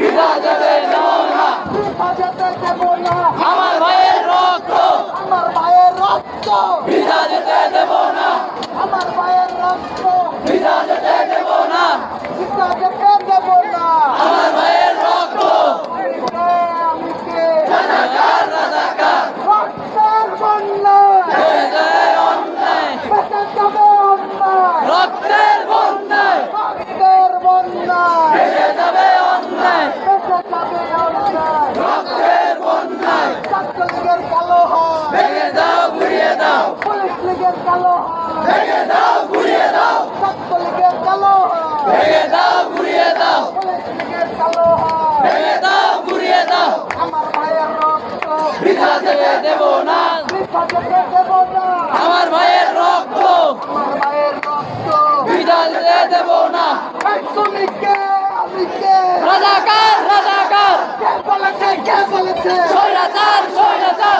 ভিজা দেবে না বৃথা যেতে দেব না আমার ভাইয়ের রক্ত আমার ভাইয়ের রক্ত ভিজা যেতে দেব না আমার ভাইয়ের রক্ত ভিজা যেতে দেব না বৃথা যেতে দেব না আমার ভাইয়ের রক্ত আমি কে, আমি কে রাজাকার রাজাকার রক্তের বন্যা হয়ে যায় অন্যায় বেঁচে যাবে অন্যায় রক্তের বন্যায় রক্তের বন্যা ভেসে যাবে অন্যায় বেঁচে যাবে অন্যায় রক্তের বন্যায় ছাত্রলীগের কালো হাত ভেঙে দাও ঘুরিয়ে দাও পুলিশ লীগের কালো ভেঙে দাও ঘুরিয়ে দাও। ছাত্রলীগের কালো হাত ভেঙে দাও ঘুরিয়ে দাও। লীগের কালো ভেঙে দাও ঘুরিয়ে দাও। আমার ভাইয়ের রক্ত। ভিজা যেতে দেব না। বৃথা যেতে দেব না। আমার ভাইয়ের রক্ত। আমার ভাইয়ের রক্ত। ভিজা যেতে দেব না। তুমি কে? আমি কে? রাজাকার রাজাকার। কে বলেছে কে বলেছে? স্বৈরাচার স্বৈরাচার।